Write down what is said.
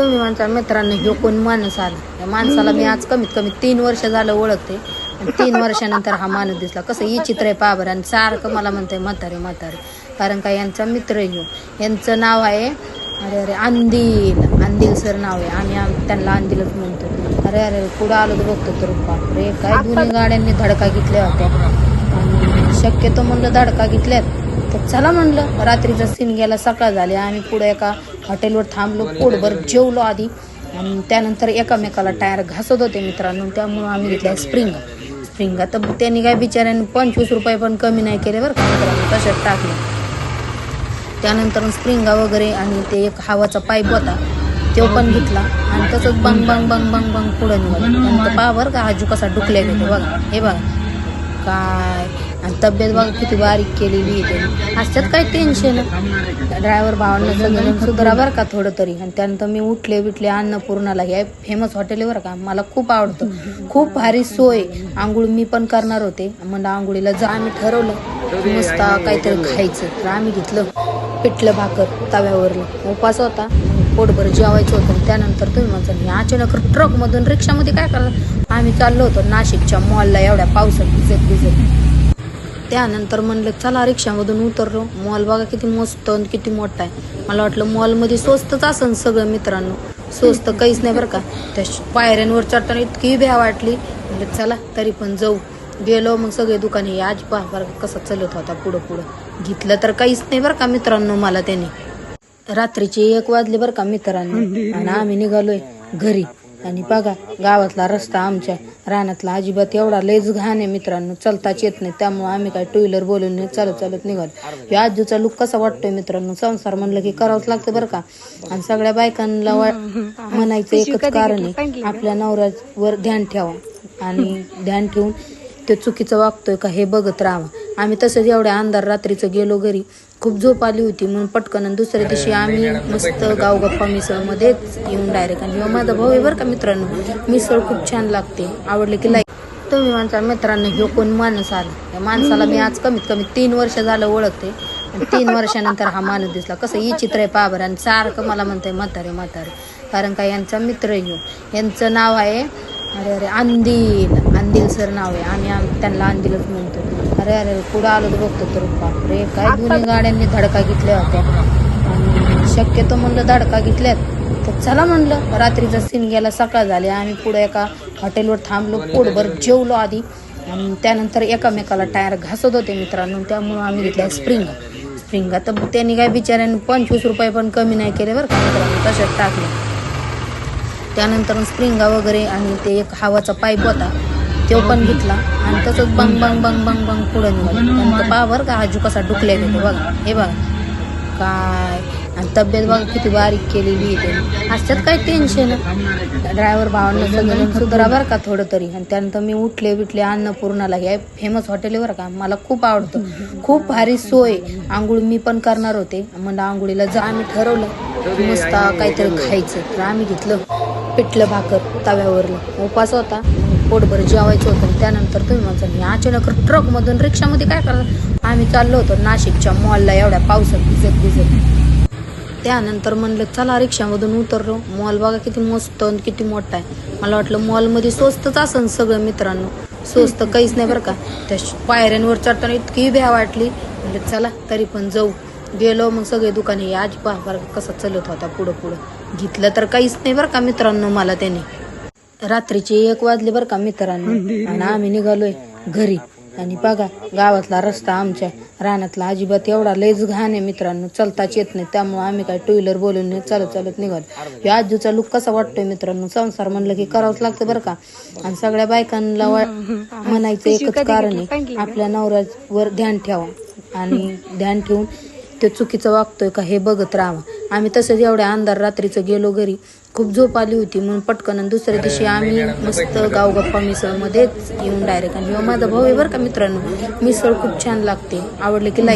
तुम्ही म्हणता मित्रांनो ह्यो कोण माणूस आला? या माणसाला मी आज कमीत कमी तीन वर्ष झालं ओळखते. आणि तीन वर्षानंतर हा माणूस दिसला. कसं ही चित्र आहे पाबर आणि सारखं मला म्हणतंय म्हातारे म्हातारे. कारण का यांचा मित्र ह्यो. यांचं नाव आहे अरे अरे अंदिल. अंदिल सर नाव आहे. आम्ही आम- त्यांना अंदिलच म्हणतो. अरे अरे पुढं आलो तर बघतो तर बापरे काय दोन्ही गाड्यांनी धडका घेतल्या होत्या. आणि शक्यतो म्हणलं धडका घेतल्यात. तर चला म्हणलं रात्रीचा सीन गेला सकाळ झाली आम्ही पुढे एका हॉटेलवर थांबलो पोटभर जेवलो आधी. आणि त्यानंतर एकामेकाला टायर घासत होते मित्रांनो त्यामुळं आम्ही घेतल्या स्प्रिंग स्प्रिंग तर त्यांनी काय बिचाऱ्याने पंचवीस रुपये पण कमी नाही केले बरं का मित्रांनो तशात टाकले त्यानंतर स्प्रिंगा वगैरे आणि ते एक हवाचा पाईप होता तो पण घेतला. आणि तसंच बंग बंग बंग बंग बंग पुढे निघाला. त्यानंतर पहा बरं का आजू कसा डुकल्या गेले बघा. हे बघा. काय? आणि तब्येत बघा किती बारीक केलेली आहे त्यांनी. असतात काही टेन्शन ड्रायव्हर भावांना सगळं सुधरा बरं का थोडं तरी. आणि त्यानंतर मी उठले बिटले अन्नपूर्णाला. हे फेमस हॉटेल आहे बरं का. मला खूप आवडतं. खूप भारी सोय. आंघोळ मी पण करणार होते. म्हणलं आंघोळीला जा. आम्ही ठरवलं. मस्त काहीतरी खायचं. तर आम्ही घेतलं. पिठलं भाकर तव्यावरलं. उपास होता. पोटभर जेवायचं होतं. त्यानंतर तुम्ही म्हणता "हे अचानक ट्रकमधून रिक्षामध्ये काय करतात आम्ही चाललो होतो नाशिकच्या मॉलला एवढ्या पावसात भिजत भिजत त्यानंतर म्हणलं चला रिक्षामधून उतरलो. मॉल बघा किती मस्त किती मोठा आहे. मला वाटलं मॉलमध्ये स्वस्तच असन सगळं मित्रांनो. स्वस्त काहीच नाही बरं का. त्या पायऱ्यांवर चढताना इतकी भ्या वाटली. म्हणजे चला तरी पण जाऊ. गेलो मग सगळे दुकाने आज पहा बरं का कसा चलत होता पुढं पुढं. घेतलं तर काहीच नाही बरं का मित्रांनो मला त्याने. रात्रीचे एक वाजले बरं का मित्रांनो. आणि आम्ही निघालोय घरी. आणि बघा गावातला रस्ता आमच्या. रानातला अजिबात एवढा लयच घाण आहे मित्रांनो. चलताच येत नाही. त्यामुळे आम्ही काय टू व्हीलर बोलून नाही चालत चालत निघालो. या आजूचा लुक कसा वाटतोय मित्रांनो? संसार म्हणलं की करावंच लागतं बरं का? आणि सगळ्या बायकांना म्हणायचं एकच कारण आहे आपल्या नवऱ्यावर ध्यान ठेवा. आणि ध्यान ठेवून ते चुकीचं वागतोय का हे बघत राहावं. आम्ही तसंच एवढ्या अंधार रात्रीचं गेलो घरी. खूप झोप आली होती म्हणून पटकन आणि दुसऱ्या दिवशी आम्ही मस्त गावगप्पा मिसळमध्येच येऊन डायरेक्ट आणि माझा भाऊ आहे बरं का मित्रांनो मिसळ खूप छान लागते. आवडले की लाईक तुम्ही म्हणता मित्रांनो ह्यो कोण माणूस आला? या माणसाला मी आज कमीत कमी तीन वर्ष झालं ओळखते. आणि तीन वर्षानंतर हा माणूस दिसला. कसं ही चित्र आहे पाबर. आणि सारखं मला म्हणतंय म्हातारे म्हातारे. कारण का यांचा मित्र ह्यो. यांचं नाव आहे अरे अरे अंदिल. अंदिल सर नाव आहे. आम्ही आम- त्यांना अंदिलच म्हणतो. अरे अरे पुढं आलो तर बघतो तर बापरे काय दोन्ही गाड्यांनी धडका घेतल्या होत्या. आणि शक्यतो म्हणलं धडका घेतल्यात. तर चला म्हणलं रात्रीचा सीन गेला सकाळ झाली. आम्ही पुढे एका हॉटेलवर थांबलो पोटभर जेवलो आधी. आणि त्यानंतर एकामेकाला टायर घासत होते मित्रांनो. त्यामुळं आम्ही घेतल्या स्प्रिंग स्प्रिंग तर त्यांनी काय बिचाऱ्याने पंचवीस रुपये पण कमी नाही केले बरं का मित्रांनो. तशात टाकले. त्यानंतर स्प्रिंगा वगैरे आणि ते एक हवाचा पाईप होता तो पण घेतला. आणि तसंच बंग बंग बंग बंग बंग पुढे निघाला. पावर का आजू कसा डुकल्या गेले बघा. हे बघा. काय? आणि तब्येत बघा किती बारीक केलेली आहे असतात काय टेन्शन ड्रायव्हर भावांना सगळं सुधारा बरं का थोडं तरी आणि त्यानंतर मी उठले बिटले अन्नपूर्णाला हे फेमस हॉटेल आहे बरं का. मला खूप आवडतं. खूप भारी सोय. आंघोळ मी पण करणार होते. म्हणलं आंघोळीला जा आम्ही ठरवलं. मस्त काहीतरी खायचं. तर आम्ही घेतलं. पिठलं भाकर तव्यावरलं. उपास होता. पोटभर जेवायचं होतं त्यानंतर तुम्ही म्हणता "हे अचानक ट्रकमधून रिक्षामध्ये काय करतात आम्ही चाललो होतो नाशिकच्या मॉलला एवढ्या पावसात भिजत भिजत. त्यानंतर म्हणलं चला रिक्षामधून उतरलो. मॉल बघा किती मस्त आणि किती मोठा आहे. मला वाटलं मॉलमध्ये स्वस्तच असन सगळं मित्रांनो. स्वस्त काहीच नाही बरं का. त्या श- पायऱ्यांवर चढताना इतकी भ्या वाटली. म्हणलं चला तरी पण जाऊ. गेलो मग सगळे दुकाने आज पहा बरं कसा चलत होता पुढं पुढं. घेतलं तर काहीच नाही बरं का मित्रांनो मला त्याने. रात्रीचे एक वाजले बरं का मित्रांनो. आणि आम्ही निघालोय घरी. आणि बघा गावातला रस्ता आमच्या रानातला अजिबात एवढा लयच घाण आहे मित्रांनो. चलताच येत नाही. त्यामुळे आम्ही काय टू व्हीलर बोलून नाही चालत चालत निघालो. या आजूचा लुक कसा वाटतोय मित्रांनो? संसार म्हणलं की करावंच लागतं बरं का. आणि सगळ्या बायकांना म्हणायचं एकच कारण आहे आपल्या नवऱ्यावर ध्यान ठेवा. आणि ध्यान ठेवून ते चुकीचं वागतोय का हे बघत राहावं आम्ही तसंच एवढ्या अंधार रात्रीचं गेलो घरी. खूप झोप आली होती म्हणून पटकन आणि दुसऱ्या दिवशी आम्ही मस्त गावगप्पा मिसळमध्येच येऊन डायरेक्ट आणि माझा भाऊ आहे बरं का मित्रांनो मिसळ खूप छान लागते. आवडले की लाईक